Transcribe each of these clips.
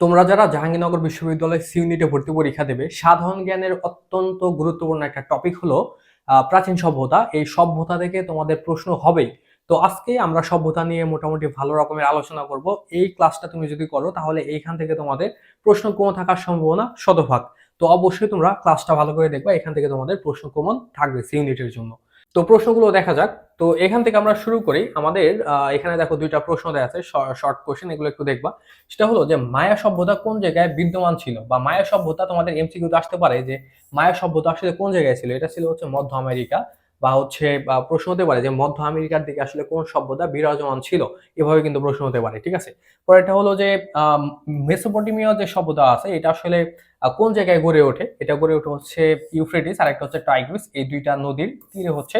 তোমরা যারা জাহাঙ্গীরনগর বিশ্ববিদ্যালয় সি ইউনিটে ভর্তি পরীক্ষা দেবে, সাধারণ জ্ঞানের অত্যন্ত গুরুত্বপূর্ণ একটা টপিক হলো প্রাচীন সভ্যতা। এই সভ্যতা থেকে তোমাদের প্রশ্ন হবেই। তো আজকে আমরা সভ্যতা নিয়ে মোটামুটি ভালো রকমের আলোচনা করব। এই ক্লাসটা তুমি যদি করো, তাহলে এইখান থেকে তোমাদের প্রশ্ন কমন থাকার সম্ভাবনা শতভাগ। তো অবশ্যই তোমরা ক্লাসটা ভালো করে দেখবা, এখান থেকে তোমাদের প্রশ্ন কমন থাকবে সি ইউনিটের জন্য। তো প্রশ্নগুলো দেখা যাক। তো এখান থেকে আমরা শুরু করি। আমাদের এখানে দেখো দুইটা প্রশ্ন দেওয়া আছে শর্ট কোশ্চেন এগুলো একটু দেখবা। সেটা হলো যে, মায়া সভ্যতা কোন জায়গায় বিদ্যমান ছিল? বা মায়া সভ্যতা তোমাদের এমসিকিউতে আসতে পারে যে, মায়া সভ্যতা আসলে কোন জায়গায় ছিল? এটা ছিল হচ্ছে মধ্য আমেরিকা। বা হচ্ছে প্রশ্ন হতে পারে যে মধ্য আমেরিকার দিকে আসলে কোন সভ্যতা বিরাজমান ছিল? এভাবে কিন্তু প্রশ্ন হতে পারে, ঠিক আছে? পরেরটা হলো যে মেসোপটেমিয়া যে সভ্যতা আছে, এটা আসলে কোন জায়গায় গড়ে ওঠে? এটা গড়ে ওঠে হচ্ছে ইউফ্রেটিস আর একটা হচ্ছে টাইগ্রিস। এই দুইটা নদীর তীরে হচ্ছে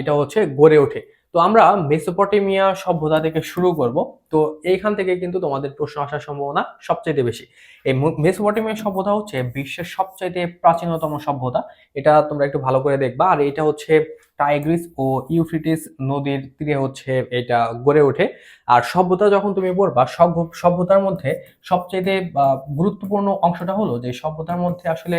এটা হচ্ছে গড়ে ওঠে। তো আমরা মেসোপটেমিয়া সভ্যতা থেকে শুরু করব। তো এইখান থেকে কিন্তু তোমাদের প্রশ্ন আসার সম্ভাবনা সবচাইতে বেশি। এই মেসোপটেমিয়া সভ্যতা হচ্ছে বিশ্বের সবচাইতে প্রাচীনতম সভ্যতা। এটা তোমরা একটু ভালো করে দেখবা। আর এটা হচ্ছে টাইগ্রিস ও ইউফ্রিটিস নদীর তীরে হচ্ছে এটা গড়ে ওঠে। আর সভ্যতা যখন তুমি পড়বা, সভ্য- সভ্যতার মধ্যে সবচাইতে গুরুত্বপূর্ণ অংশটা হলো যে সভ্যতার মধ্যে আসলে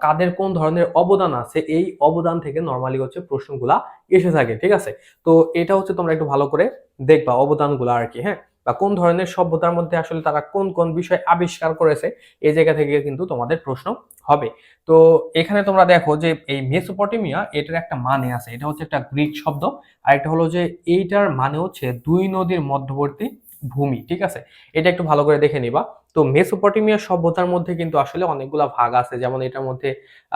কাদের কোন ধরনের অবদান আছে, এই অবদান থেকে নর্মালি হচ্ছে প্রশ্নগুলা এসে থাকে, ঠিক আছে? তো এটা হচ্ছে তোমরা একটু ভালো করে দেখবা অবদানগুলো আর কি হ্যাঁ? বা কোন ধরনের সভ্যতার মধ্যে আসলে তারা কোন কোন বিষয় আবিষ্কার করেছে এই জায়গা থেকে কিন্তু তোমাদের প্রশ্ন হবে। তো এখানে তোমরা দেখো যে এই মেসোপটেমিয়া এটার একটা মানে আছে। এটা হচ্ছে একটা গ্রিক শব্দ, আর একটা হলো যে এইটার মানে হচ্ছে দুই নদীর মধ্যবর্তী ভূমি, ঠিক আছে? এটা একটু ভালো করে দেখে নিবা। তো মেসোপটেমিয়া সভ্যতার মধ্যে কিন্তু আসলে অনেকগুলা ভাগ আছে। যেমন এটার মধ্যে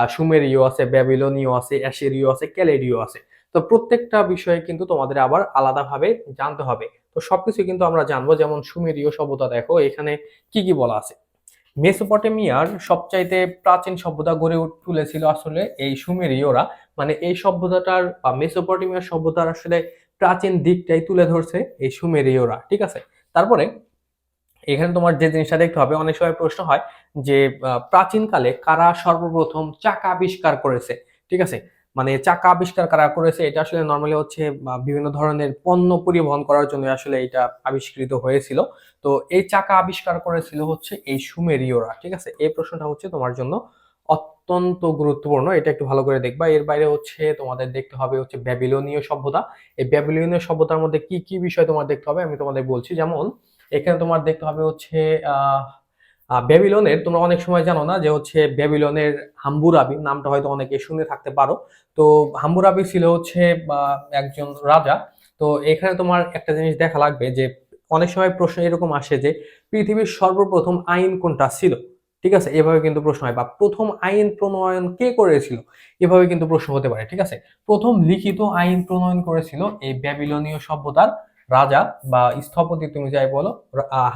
সুমেরীয় আছে, ব্যাবিলনীয় আছে, অ্যাসিরীয় আছে ক্যালেডীয় আছে। তো প্রত্যেকটা বিষয়ে কিন্তু তোমাদের আবার আলাদাভাবে জানতে হবে। তো সবকিছু কিন্তু আমরা জানব। যেমন সুমেরীয় সভ্যতা দেখো, এখানে কি কি বলা আছে? মেসোপটেমিয়ার সবচাইতে প্রাচীন সভ্যতা গড়ে তুলেছিল আসলে এই সুমেরীয়রা। মানে এই সভ্যতাটার বা মেসোপটেমিয়ার সভ্যতার আসলে প্রাচীন দিকটাই তুলে ধরছে এই সুমেরীয়রা, ঠিক আছে? তারপরে এখানে তোমার যে জিনিসটা দেখতে হবে, অনেক সময় প্রশ্ন হয় যে প্রাচীনকালে কারা সর্বপ্রথম চাকা আবিষ্কার করেছে, ঠিক আছে? মানে চাকা আবিষ্কার কারা করেছে এটা আসলে নর্মালি হচ্ছে বিভিন্ন ধরনের পণ্য পরিবহন করার জন্য আসলে এটা আবিষ্কৃত হয়েছিল। তো এই চাকা আবিষ্কার করেছিল হচ্ছে এই সুমেরীয়রা ঠিক আছে? এই প্রশ্নটা হচ্ছে তোমার জন্য অত্যন্ত গুরুত্বপূর্ণ এটা একটু ভালো করে দেখবা। এর বাইরে হচ্ছে তোমাদের দেখতে হবে হচ্ছে ব্যাবিলনীয় সভ্যতা। এই ব্যাবিলনীয় সভ্যতার মধ্যে কি কি বিষয় তোমার দেখতে হবে আমি তোমাদের বলছি। যেমন এখানে তোমার দেখতে হবে হচ্ছে আহ, ব্যাবিলনের তোমরা অনেক সময় জানো না যে হচ্ছে ব্যাবিলনের হাম্বুরাবি, নামটা হয়তো অনেকে শুনে থাকতে পারো। তো হাম্বুরাবি ছিল হচ্ছে একজন রাজা। তো এখানে তোমার একটা জিনিস দেখা লাগবে যে, অনেক সময় প্রশ্ন এরকম আসে যে, পৃথিবীর সর্বপ্রথম আইন কোনটা ছিল? ঠিক আছে, এভাবে কিন্তু প্রশ্ন হয়। বা, প্রথম আইন প্রণয়ন কে করেছিল? এভাবে কিন্তু প্রশ্ন হতে পারে, ঠিক আছে? প্রথম লিখিত আইন প্রণয়ন করেছিল এই ব্যাবিলনীয় সভ্যতার রাজা বা স্থপতি, তুমি যাই বলো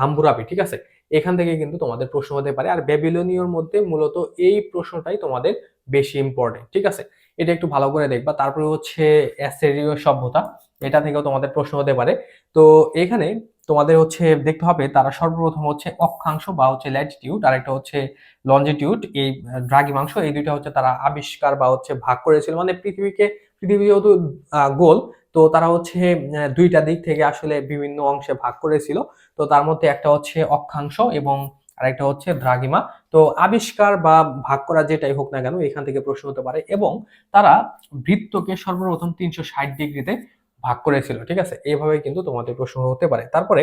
হাম্বুরাবি, ঠিক আছে? এখান থেকে কিন্তু তোমাদের প্রশ্ন হতে পারে। আর ব্যাবিলনীয়র মধ্যে মূলত এই প্রশ্নটাই তোমাদের বেশি ইম্পর্টেন্ট ঠিক আছে? এটা একটু ভালো করে দেখবা। তারপরে হচ্ছে অ্যাসেরীয় সভ্যতা, এটা থেকেও তোমাদের প্রশ্ন হতে পারে। তো এখানে তোমাদের হচ্ছে দেখতে হবে, তারা সর্বপ্রথম হচ্ছে অক্ষাংশ বা হচ্ছে ল্যাটিটিউড আর একটা হচ্ছে লঞ্জিটিউড এই দ্রাঘিমাংশ, এই দুইটা হচ্ছে তারা আবিষ্কার বা হচ্ছে ভাগ করেছিল। মানে পৃথিবীকে পৃথিবী যেহেতু গোল, তো তারা হচ্ছে দুইটা দিক থেকে আসলে বিভিন্ন অংশে ভাগ করেছিল। তো তার মধ্যে একটা হচ্ছে অক্ষাংশ এবং আরেকটা হচ্ছে দ্রাঘিমা। তো আবিষ্কার বা ভাগ করা যেটাই হোক না কেন, এখান থেকে প্রশ্ন হতে পারে এবং তারা বৃত্তকে সর্বপ্রথম তিনশো ষাট ডিগ্রিতে ভাগ করেছিল, ঠিক আছে? এইভাবে কিন্তু তোমাদের প্রশ্ন হতে পারে। তারপরে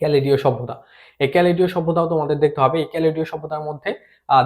ক্যালেডীয় সভ্যতা। এই ক্যালেডীয় সভ্যতাও তোমাদের দেখতে হবে। এই ক্যালেডীয় সভ্যতার মধ্যে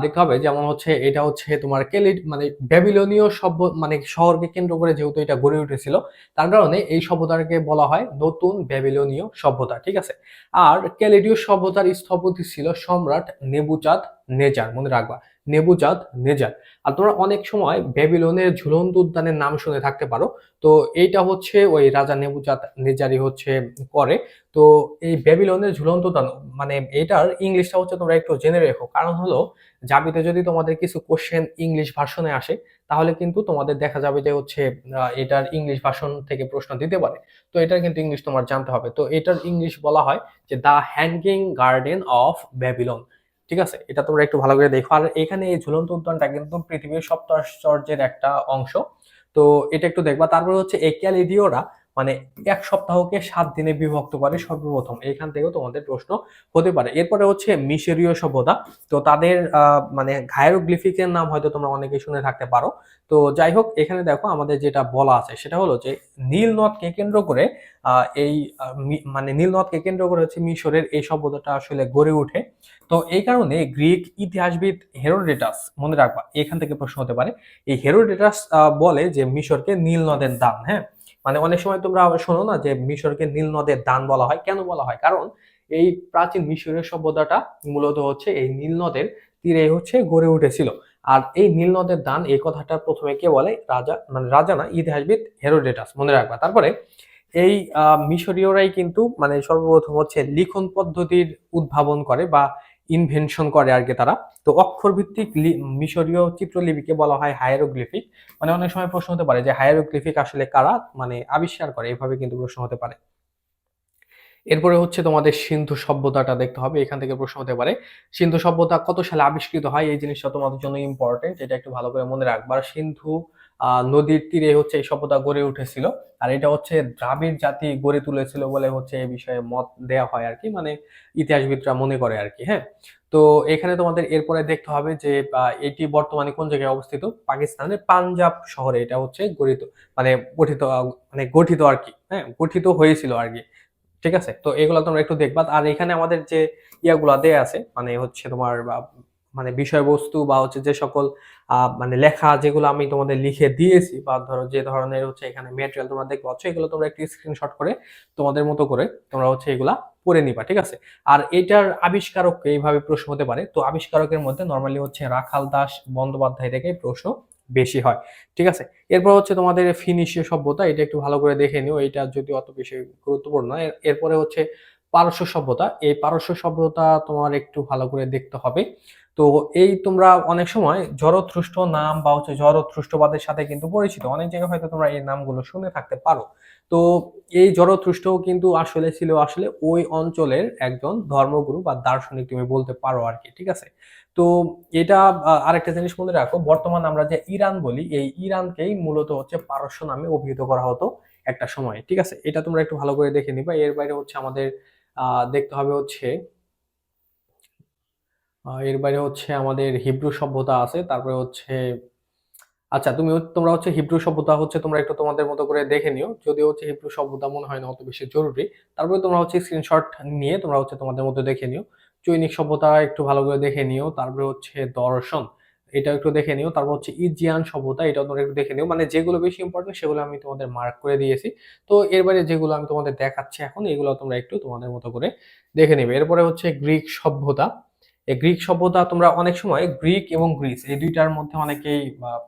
দেখতে হবে। যেমন হচ্ছে, এটা হচ্ছে তোমার কেলিড মানে ব্যাবিলনীয় সভ্য মানে শহরকে কেন্দ্র করে যেহেতু এটা গড়ে উঠেছিল, তার কারণে এই সভ্যতাকে বলা হয় নতুন ব্যাবিলনীয় সভ্যতা, ঠিক আছে? আর কেলিডীয় সভ্যতার স্থপতি ছিল সম্রাট নেবুচাঁদ নেজার, মনে রাখবা। নেবুচাঁদ নেজার। আর তোমরা অনেক সময় ব্যাবিলনের ঝুলন্ত উদ্যানের নাম শুনে থাকতে পারো। তো এইটা হচ্ছে ওই রাজা নেবুচাঁদ নেজারি হচ্ছে করে। তো এই ব্যাবিলনের ঝুলন্ত উদ্যান মানে এটার ইংলিশটা হচ্ছে তোমরা একটু জেনে রেখো। কারণ হলো জাবিতে যদি তোমাদের কিছু কোশ্চেন ইংলিশ ভার্সনে আসে, তাহলে কিন্তু তোমাদের দেখা যাবে যে হচ্ছে এটার ইংলিশ ভার্সন থেকে প্রশ্ন দিতে পারে। তো এটার কিন্তু ইংলিশ তোমার জানতে হবে। তো এটার ইংলিশ বলা হয় যে the hanging garden of Babylon ঠিক আছে? এটা তোমরা একটু ভালো করে দেখো। আর এখানে এই ঝুলন্ত উদ্যানটা কিন্তু পৃথিবীর সপ্তাশ্চর্যের একটা অংশ। তো এটা একটু দেখবা। তারপরে হচ্ছে একিয়াল ক্যালিডিওরা মানে এক সপ্তাহকে সাত দিনে বিভক্ত করে সর্বপ্রথম। এখান থেকেও তোমাদের প্রশ্ন হতে পারে। এরপরে হচ্ছে মিশরীয় সভ্যতা। তো তাদের মানে ঘায়েরোগ্লিফিকের নাম হয়তো তোমরা অনেকে শুনে থাকতে পারো। তো যাই হোক, এখানে দেখো আমাদের যেটা বলা আছে, সেটা হলো যে নীল নদকে কেন্দ্র করে এই মানে নীল নদকে কেন্দ্র করে হচ্ছে মিশরের এই সভ্যতাটা আসলে গড়ে ওঠে। তো এই কারণে গ্রিক ইতিহাসবিদ হেরোডেটাস, মনে রাখবা, এখান থেকে প্রশ্ন হতে পারে। এই হেরোডেটাস বলে যে মিশরকে নীল নদের দান হ্যাঁ? মানে অনেক সময় তোমরা শোনো না যে মিশরকে নীল নদের দান বলা হয়। কেন বলা হয়? কারণ এই প্রাচীন মিশরীয় সভ্যতাটা মূলত হচ্ছে এই নীল নদের তীরে হচ্ছে গড়ে উঠেছিল। আর এই নীল নদের দান এই কথাটা প্রথমে কে বলে? রাজা মানে রাজা না, ইতিহাসবিদ হেরোডেটাস, মনে রাখবা। তারপরে এই মিশরীয়রাই কিন্তু মানে সর্বপ্রথম হচ্ছে লিখন পদ্ধতির উদ্ভাবন করে বা ইনভেনশন করে আর কি তারা। তো অক্ষর ভিত্তিক লি- মিশরীয় চিত্রলিপিকে বলা হয় হায়ারোগ্লিফিক মানে অনেক সময় প্রশ্ন হতে পারে যে হায়ারোগ্লিফিক আসলে কারা? মানে আবিষ্কার করে, এভাবে কিন্তু প্রশ্ন হতে পারে। এরপরে হচ্ছে তোমাদের সিন্ধু সভ্যতাটা দেখতে হবে। এখান থেকে প্রশ্ন হতে পারে, সিন্ধু সভ্যতা কত সালে আবিষ্কৃত হয়? এই জিনিসটা তোমাদের জন্য ইম্পর্টেন্ট এটা একটু ভালো করে মনে রাখবার সিন্ধু নদীর তীরে হচ্ছে এই সভ্যতা গড়ে উঠেছিল। আর এটা হচ্ছে দ্রাবিড় জাতি গড়ে তুলেছিল বলে হচ্ছে এই বিষয়ে মত দেয়া হয় আর কি মানে ইতিহাসবিদরা মনে করে আর কি হ্যাঁ? তো এখানে তোমাদের এরপরে দেখতে হবে যে এটি বর্তমানে কোন জায়গায় অবস্থিত? পাকিস্তানের পাঞ্জাব শহরে এটা হচ্ছে গঠিত মানে গঠিত মানে গঠিত আর কি হ্যাঁ? গঠিত হয়েছিল আর কি, ঠিক আছে? তো এগুলো তোমরা একটু দেখবা। আর এখানে আমাদের যে ইয়াগুলা দেয়া আছে মানে হচ্ছে তোমার মানে বিষয়বস্তু বা হচ্ছে যে সকল মানে লেখা যেগুলো আমি তোমাদের লিখে দিয়েছি বা ধরো যে ধরনের হচ্ছে এখানে ম্যাটেরিয়াল তোমরা দেখতে পাচ্ছ, এগুলো তোমরা একটু স্ক্রিনশট করে তোমাদের মতো করে তোমরা হচ্ছে এগুলা পড়ে নিবা, ঠিক আছে আর এটার আবিষ্কারককে এইভাবে প্রশ্ন হতে পারে, তো আবিষ্কারকের মধ্যে নর্মালি হচ্ছে রাখাল দাস বন্দ্যোপাধ্যায় থেকে প্রশ্ন বেশি হয়, ঠিক আছে এরপর হচ্ছে তোমাদের ফিনিশীয় সভ্যতা, এটা একটু ভালো করে দেখে নিও, এটা যদি অত বেশি গুরুত্বপূর্ণ। এর- এরপরে হচ্ছে পারস্য সভ্যতা, এই পারস্য সভ্যতা তোমার একটু ভালো করে দেখতে হবে তো এই তোমরা অনেক সময় জরথ্রুষ্ট নাম বা হচ্ছে জরথ্রুষ্টবাদের সাথে কিন্তু পরিচিত। অনেক জায়গায় হয়তো তোমরা এই নামগুলো শুনে থাকতে পারো। তো এই জরথ্রুষ্ট কিন্তু আসলে ছিল আসলে ওই অঞ্চলের একজন ধর্মগুরু বা দার্শনিক তুমি বলতে পারো আর কি, ঠিক আছে? তো এটা আরেকটা জিনিস মনে রাখো, বর্তমান আমরা যে ইরান বলি, এই ইরানকেই মূলত হচ্ছে পারস্য নামে অভিহিত করা হতো একটা সময়, ঠিক আছে? এটা তোমরা একটু ভালো করে দেখে নিবা। এর বাইরে হচ্ছে আমাদের দেখতে হবে হচ্ছে এর বাইরে হচ্ছে আমাদের হিব্রু সভ্যতা আছে, তারপরে হচ্ছে আচ্ছা তুমি তোমরা হচ্ছে হিব্রু সভ্যতা হচ্ছে তোমরা একটু তোমাদের মতো করে দেখে নিও, যদিও হচ্ছে হিব্রু সভ্যতা মনে হয় না অত বেশি জরুরি, তারপরে তোমরা হচ্ছে স্ক্রিনশট নিয়ে তোমরা হচ্ছে তোমাদের মতো দেখে নিও, চৈনিক সভ্যতা একটু ভালো করে দেখে নিও, তারপরে হচ্ছে দর্শন, এটা একটু দেখে নিও, তারপর হচ্ছে ইজিয়ান সভ্যতা, এটা তোমরা একটু দেখে নিও মানে যেগুলো বেশি ইম্পর্টেন্ট সেগুলো আমি তোমাদের মার্ক করে দিয়েছি, তো এর বাইরে যেগুলো আমি তোমাদের দেখাচ্ছি এখন, এগুলো তোমরা একটু তোমাদের মতো করে দেখে নেবে, এরপরে হচ্ছে গ্রিক সভ্যতা এই গ্রিক সভ্যতা তোমরা অনেক সময় গ্রিক এবং গ্রিস, এই দুইটার মধ্যে অনেকেই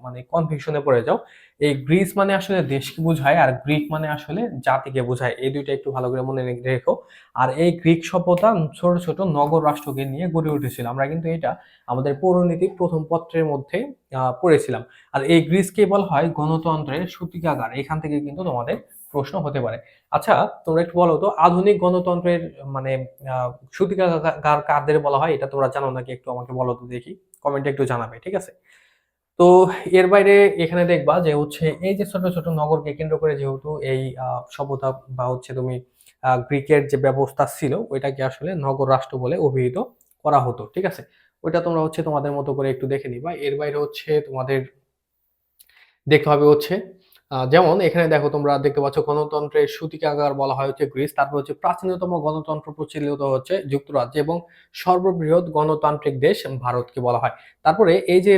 মানে কনফিউশনে পড়ে যাও। এই গ্রিস মানে আসলে দেশকে বোঝায় আর গ্রিক মানে আসলে জাতিকে বোঝায়। এই দুইটা একটু ভালো করে মনে রেখো আর এই গ্রিক সভ্যতা ছোট ছোট নগর রাষ্ট্রকে নিয়ে গড়ে উঠেছিল। আমরা কিন্তু এটা আমাদের পৌরনীতির প্রথম পত্রের মধ্যে পড়েছিলাম। আর এই গ্রিসকে বলা হয় গণতন্ত্রের সূতিকাগার। এখান থেকে কিন্তু তোমাদের প্রশ্ন হতে পারে। আচ্ছা তোমরা একটু বলো তো, আধুনিক গণতন্ত্রের মানে সূতিকাগার কাদের বলা হয়? এটা তোমরা জানো নাকি? একটু আমাকে বলো তো দেখি। কমেন্টে একটু জানাবে, ঠিক আছে? তো এর বাইরে এখানে দেখবা যে হচ্ছে এই যে ছোট ছোট নগরকে কেন্দ্র করে যেহেতু এই সভ্যতা বা হচ্ছে তুমি গ্রিকের যে ব্যবস্থা ছিল, ওইটাকে আসলে নগর রাষ্ট্র বলে অভিহিত করা হতো, ঠিক আছে? ওইটা তোমরা হচ্ছে তোমাদের মতো করে একটু দেখে নিবা। এর বাইরে হচ্ছে তোমাদের দেখতে হবে হচ্ছে যেমন এখানে দেখো তোমরা দেখতে পাচ্ছ গণতন্ত্রের সূতিকাগার বলা হয় হচ্ছে গ্রিস, তারপর হচ্ছে প্রাচীনতম গণতন্ত্র প্রচলিত হচ্ছে যুক্তরাজ্য এবং সর্ববৃহৎ গণতান্ত্রিক দেশ ভারতকে বলা হয়। তারপরে এই যে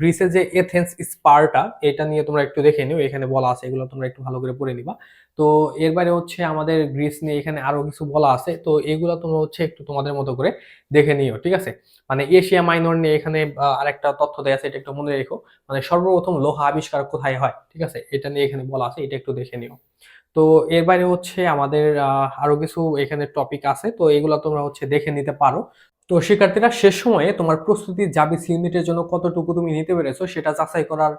গ্রিসের যে এথেন্স স্পার্টা এটা নিয়ে তোমরা একটু দেখে নিও, এখানে বলা আছে, এগুলো তোমরা একটু ভালো করে পড়ে নিবা। তো এর বাইরে হচ্ছে আমাদের গ্রিস নিয়ে এখানে আরও কিছু বলা আছে। তো এগুলো তোমরা হচ্ছে একটু তোমাদের মতো করে দেখে নিও ঠিক আছে? মানে এশিয়া মাইনর নিয়ে এখানে আরেকটা তথ্য দেওয়া আছে এটা একটু মনে রেখো। মানে সর্বপ্রথম লোহা আবিষ্কার কোথায় হয় ঠিক আছে? এটা নিয়ে এখানে বলা আছে এটা একটু দেখে নিও। তো এর বাইরে হচ্ছে আমাদের আহ, আরও কিছু এখানে টপিক আছে তো এগুলো তোমরা হচ্ছে দেখে নিতে পারো। তো শিক্ষার্থীরা শেষ সময়ে তোমার প্রস্তুতি জাবিস ইউনিটের জন্য কতটুকু তুমি নিতে পেরেছ সেটা যাচাই করার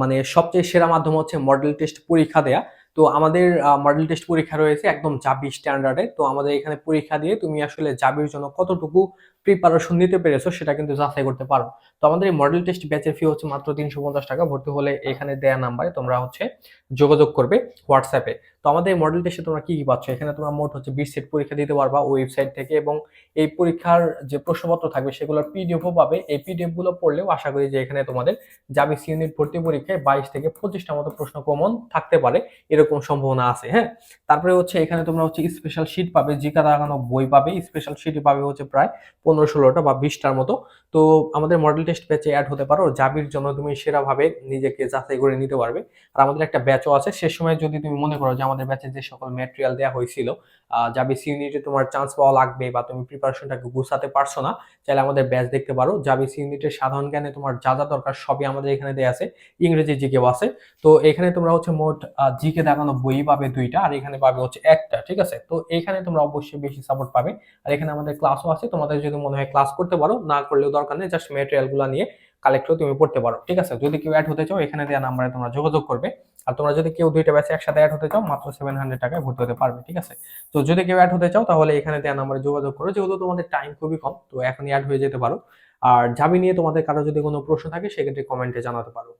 মানে সবচেয়ে সেরা মাধ্যম হচ্ছে মডেল টেস্ট পরীক্ষা দেয়া। তো আমাদের মডেল টেস্ট পরীক্ষা রয়েছে একদম জাবি স্ট্যান্ডার্ডে তো আমাদের এখানে পরীক্ষা দিয়ে তুমি আসলে জাবির জন্য কতটুকু প্রিপারেশন নিতে পেরেছ সেটা কিন্তু যাচাই করতে পারো। তো আমাদের এই মডেল টেস্ট ব্যাচের ফি হচ্ছে মাত্র তিনশো পঞ্চাশ টাকা। ভর্তি হলে এখানে দেয়া নাম্বারে তোমরা হচ্ছে যোগাযোগ করবে হোয়াটসঅ্যাপে তো আমাদের মডেল টেস্টে তোমরা কি কি পাচ্ছ? এখানে তোমরা মোট হচ্ছে বিশ সেট পরীক্ষা দিতে পারবা ওয়েবসাইট থেকে এবং এই পরীক্ষার যে প্রশ্নপত্র থাকবে সেগুলোর পিডিএফও পাবে। এই পিডিএফগুলো পড়লেও আশা করি যে এখানে তোমাদের জাবি সি ইউনিট ভর্তি পরীক্ষায় বাইশ থেকে পঁচিশটা মতো প্রশ্ন কমন থাকতে পারে, এরকম সম্ভাবনা আছে হ্যাঁ? তারপরে হচ্ছে এখানে তোমরা হচ্ছে স্পেশাল শিট পাবে, জিকা দাগানো বই পাবে স্পেশাল শিট পাবে হচ্ছে প্রায় পনেরো ষোলোটা বা বিশটার মতো। তো আমাদের মডেল টেস্ট ব্যাচে অ্যাড হতে পারো জাবির জন্য তুমি সেরাভাবে নিজেকে যাচাই করে নিতে পারবে। আর আমাদের একটা ব্যাচও আছে, সে সময় যদি তুমি মনে করো যে আমাদের ব্যাচে যে সকল ম্যাটেরিয়াল দেওয়া হয়েছিল জাবি সি ইউনিটে তোমার চান্স পাওয়া লাগবে বা তুমি প্রিপারেশনটাকে গুছাতে পারছ না, চাইলে আমাদের ব্যাচ দেখতে পারো। জাবি সি ইউনিটের সাধারণ জ্ঞানে তোমার যা যা দরকার সবই আমাদের এখানে দেওয়া আছে। ইংরেজি জিকেও আছে। তো এখানে তোমরা হচ্ছে মোট জিকে দেখানো বই পাবে দুইটা, আর এখানে পাবে হচ্ছে একটা, ঠিক আছে? তো এখানে তোমরা অবশ্যই বেশি সাপোর্ট পাবে। আর এখানে আমাদের ক্লাসও আছে। তোমাদের যদি মনে হয় ক্লাস করতে পারো, না করলেও দরকার নেই জাস্ট ম্যাটেরিয়ালগুলো নিয়ে কালেক্ট করে তুমি পড়তে পারো, ঠিক আছে? যদি কেউ অ্যাড হতে চাও, এখানে দেওয়া নাম্বারে তোমরা যোগাযোগ করবে। আর তোমরা যদি কেউ দুইটা ব্যাচে একসাথে অ্যাড হতে চাও, মাত্র সেভেন হান্ড্রেড টাকায় ভর্তি হতে পারবে, ঠিক আছে? তো যদি কেউ অ্যাড হতে চাও, তাহলে এখানে দেওয়া নাম্বারে যোগাযোগ করো। যেহেতু তোমাদের টাইম খুবই কম, তো এখনই অ্যাড হয়ে যেতে পারো। আর যাবি নিয়ে তোমাদের কারও যদি কোনো প্রশ্ন থাকে, সেক্ষেত্রে কমেন্টে জানাতে পারো।